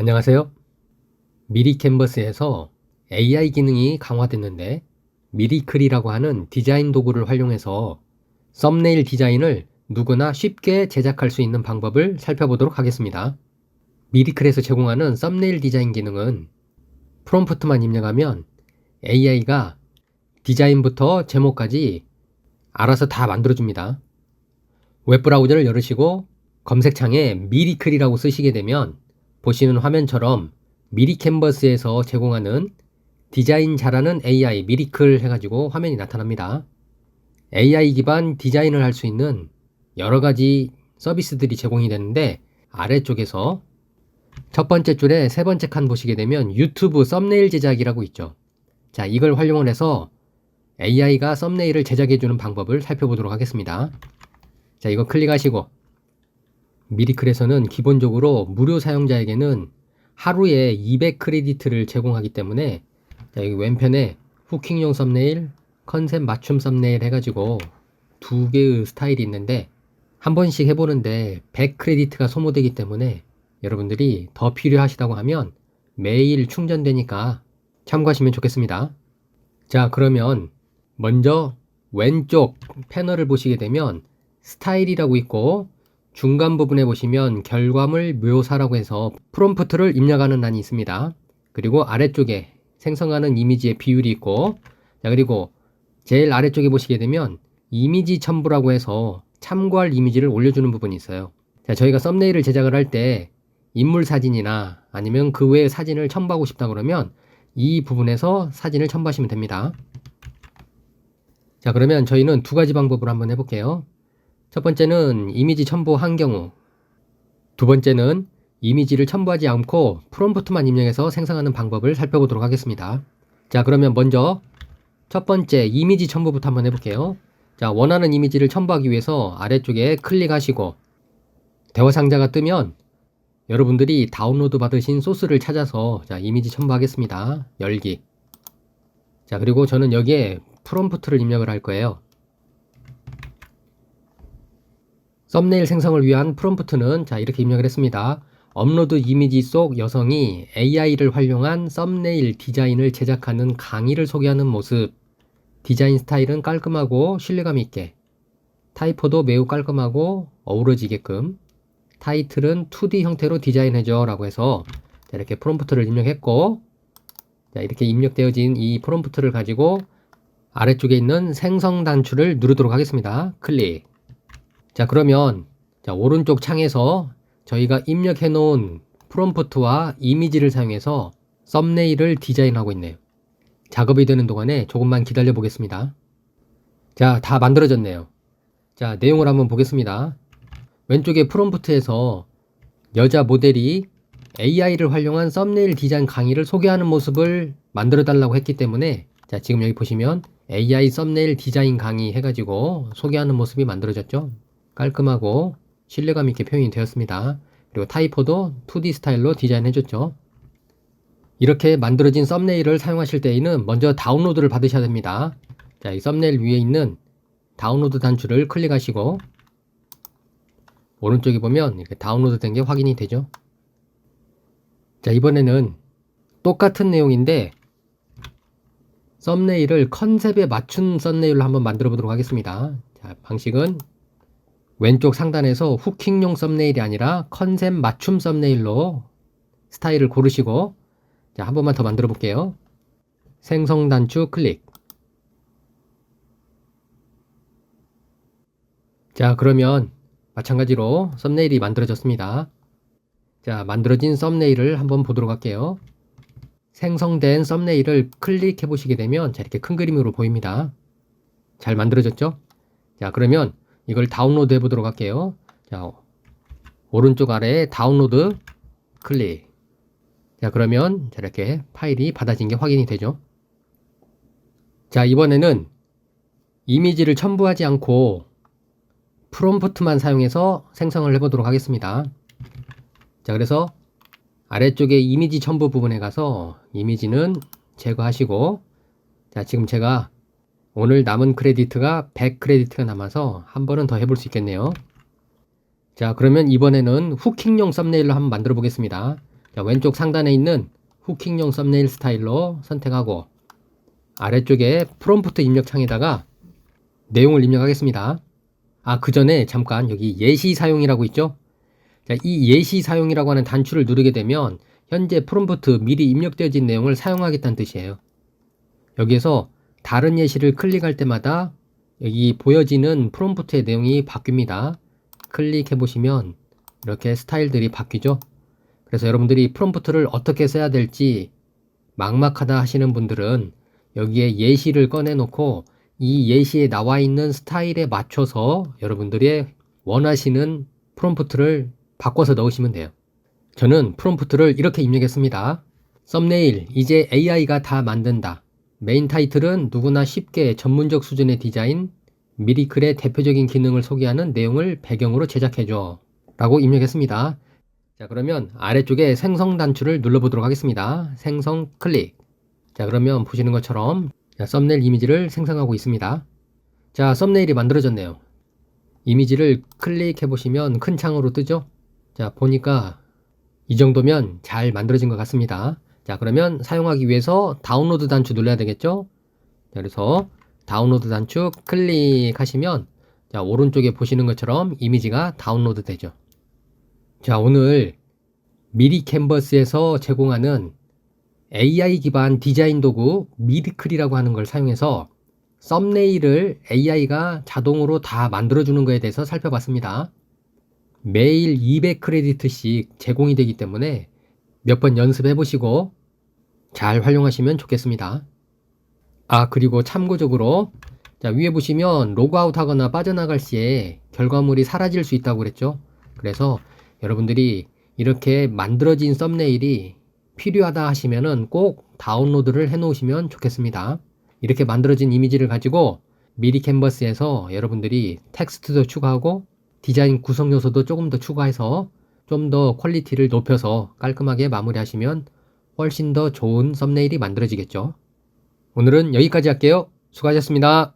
안녕하세요. 미리 캔버스에서 AI 기능이 강화됐는데 미리클이라고 하는 디자인 도구를 활용해서 썸네일 디자인을 누구나 쉽게 제작할 수 있는 방법을 살펴보도록 하겠습니다. 미리클에서 제공하는 썸네일 디자인 기능은 프롬프트만 입력하면 AI가 디자인부터 제목까지 알아서 다 만들어줍니다. 웹브라우저를 열으시고 검색창에 미리클이라고 쓰시게 되면 보시는 화면처럼 미리 캔버스에서 제공하는 디자인 잘하는 AI 미리클 해가지고 화면이 나타납니다. AI 기반 디자인을 할 수 있는 여러 가지 서비스들이 제공이 되는데 아래쪽에서 첫 번째 줄에 세 번째 칸 보시게 되면 유튜브 썸네일 제작이라고 있죠. 자, 이걸 활용을 해서 AI가 썸네일을 제작해주는 방법을 살펴보도록 하겠습니다. 자, 이거 클릭하시고 미리클에서는 기본적으로 무료 사용자에게는 하루에 200 크레디트를 제공하기 때문에 자, 여기 왼편에 후킹용 썸네일, 컨셉 맞춤 썸네일 해가지고 두 개의 스타일이 있는데 한 번씩 해보는데 100 크레디트가 소모되기 때문에 여러분들이 더 필요하시다고 하면 매일 충전되니까 참고하시면 좋겠습니다. 자, 그러면 먼저 왼쪽 패널을 보시게 되면 스타일이라고 있고 중간 부분에 보시면 결과물 묘사라고 해서 프롬프트를 입력하는欄이 있습니다. 그리고 아래쪽에 생성하는 이미지의 비율이 있고 자 그리고 제일 아래쪽에 보시게 되면 이미지 첨부라고 해서 참고할 이미지를 올려주는 부분이 있어요. 자 저희가 썸네일을 제작을 할 때 인물 사진이나 아니면 그 외의 사진을 첨부하고 싶다 그러면 이 부분에서 사진을 첨부하시면 됩니다. 자 그러면 저희는 두 가지 방법으로 한번 해볼게요. 첫 번째는 이미지 첨부한 경우 두 번째는 이미지를 첨부하지 않고 프롬프트만 입력해서 생성하는 방법을 살펴보도록 하겠습니다. 자 그러면 먼저 첫 번째 이미지 첨부부터 한번 해볼게요. 자 원하는 이미지를 첨부하기 위해서 아래쪽에 클릭하시고 대화 상자가 뜨면 여러분들이 다운로드 받으신 소스를 찾아서 자 이미지 첨부하겠습니다. 열기 자 그리고 저는 여기에 프롬프트를 입력을 할 거예요. 썸네일 생성을 위한 프롬프트는 자 이렇게 입력을 했습니다. 업로드 이미지 속 여성이 AI를 활용한 썸네일 디자인을 제작하는 강의를 소개하는 모습. 디자인 스타일은 깔끔하고 신뢰감 있게. 타이포도 매우 깔끔하고 어우러지게끔. 타이틀은 2D 형태로 디자인해줘 라고 해서 자, 이렇게 프롬프트를 입력했고 자, 이렇게 입력되어진 이 프롬프트를 가지고 아래쪽에 있는 생성 단추를 누르도록 하겠습니다. 클릭. 자 그러면 자, 오른쪽 창에서 저희가 입력해 놓은 프롬프트와 이미지를 사용해서 썸네일을 디자인하고 있네요. 작업이 되는 동안에 조금만 기다려 보겠습니다. 자, 다 만들어졌네요. 자, 내용을 한번 보겠습니다. 왼쪽에 프롬프트에서 여자 모델이 AI를 활용한 썸네일 디자인 강의를 소개하는 모습을 만들어 달라고 했기 때문에 자, 지금 여기 보시면 AI 썸네일 디자인 강의 해가지고 소개하는 모습이 만들어졌죠. 깔끔하고 신뢰감 있게 표현이 되었습니다. 그리고 타이포도 2D 스타일로 디자인해줬죠. 이렇게 만들어진 썸네일을 사용하실 때에는 먼저 다운로드를 받으셔야 됩니다. 자, 이 썸네일 위에 있는 다운로드 단추를 클릭하시고 오른쪽에 보면 이렇게 다운로드 된 게 확인이 되죠. 자, 이번에는 똑같은 내용인데 썸네일을 컨셉에 맞춘 썸네일로 한번 만들어 보도록 하겠습니다. 자, 방식은 왼쪽 상단에서 후킹용 썸네일이 아니라 컨셉 맞춤 썸네일로 스타일을 고르시고 자, 한 번만 더 만들어 볼게요. 생성 단추 클릭. 자, 그러면 마찬가지로 썸네일이 만들어졌습니다. 자, 만들어진 썸네일을 한번 보도록 할게요. 생성된 썸네일을 클릭해 보시게 되면 자, 이렇게 큰 그림으로 보입니다. 잘 만들어졌죠? 자, 그러면 이걸 다운로드 해보도록 할게요. 자, 오른쪽 아래에 다운로드 클릭. 자, 그러면 이렇게 파일이 받아진 게 확인이 되죠. 자, 이번에는 이미지를 첨부하지 않고 프롬프트만 사용해서 생성을 해보도록 하겠습니다. 자, 그래서 아래쪽에 이미지 첨부 부분에 가서 이미지는 제거하시고 자, 지금 제가 오늘 남은 크레디트가 100 크레디트가 남아서 한 번은 더 해볼 수 있겠네요. 자, 그러면 이번에는 후킹용 썸네일로 한번 만들어 보겠습니다. 자, 왼쪽 상단에 있는 후킹용 썸네일 스타일로 선택하고 아래쪽에 프롬프트 입력 창에다가 내용을 입력하겠습니다. 아, 그 전에 잠깐 여기 예시 사용이라고 있죠? 자, 이 예시 사용이라고 하는 단추를 누르게 되면 현재 프롬프트 미리 입력되어진 내용을 사용하겠다는 뜻이에요. 여기에서 다른 예시를 클릭할 때마다 여기 보여지는 프롬프트의 내용이 바뀝니다. 클릭해 보시면 이렇게 스타일들이 바뀌죠. 그래서 여러분들이 프롬프트를 어떻게 써야 될지 막막하다 하시는 분들은 여기에 예시를 꺼내 놓고 이 예시에 나와 있는 스타일에 맞춰서 여러분들이 원하시는 프롬프트를 바꿔서 넣으시면 돼요. 저는 프롬프트를 이렇게 입력했습니다. 썸네일, 이제 AI가 다 만든다. 메인 타이틀은 누구나 쉽게 전문적 수준의 디자인, 미리클의 대표적인 기능을 소개하는 내용을 배경으로 제작해줘. 라고 입력했습니다. 자, 그러면 아래쪽에 생성 단추를 눌러보도록 하겠습니다. 생성 클릭. 자, 그러면 보시는 것처럼 자, 썸네일 이미지를 생성하고 있습니다. 자, 썸네일이 만들어졌네요. 이미지를 클릭해 보시면 큰 창으로 뜨죠? 자, 보니까 이 정도면 잘 만들어진 것 같습니다. 자, 그러면 사용하기 위해서 다운로드 단추 눌러야 되겠죠? 자, 그래서 다운로드 단추 클릭하시면 자, 오른쪽에 보시는 것처럼 이미지가 다운로드 되죠. 자, 오늘 미리 캔버스에서 제공하는 AI 기반 디자인 도구 미리클이라고 하는 걸 사용해서 썸네일을 AI가 자동으로 다 만들어주는 것에 대해서 살펴봤습니다. 매일 200크레디트씩 제공이 되기 때문에 몇 번 연습해 보시고 잘 활용하시면 좋겠습니다. 아, 그리고 참고적으로 자, 위에 보시면 로그아웃 하거나 빠져나갈 시에 결과물이 사라질 수 있다고 그랬죠. 그래서 여러분들이 이렇게 만들어진 썸네일이 필요하다 하시면은 꼭 다운로드를 해 놓으시면 좋겠습니다. 이렇게 만들어진 이미지를 가지고 미리 캔버스에서 여러분들이 텍스트도 추가하고 디자인 구성 요소도 조금 더 추가해서 좀 더 퀄리티를 높여서 깔끔하게 마무리하시면 훨씬 더 좋은 썸네일이 만들어지겠죠. 오늘은 여기까지 할게요. 수고하셨습니다.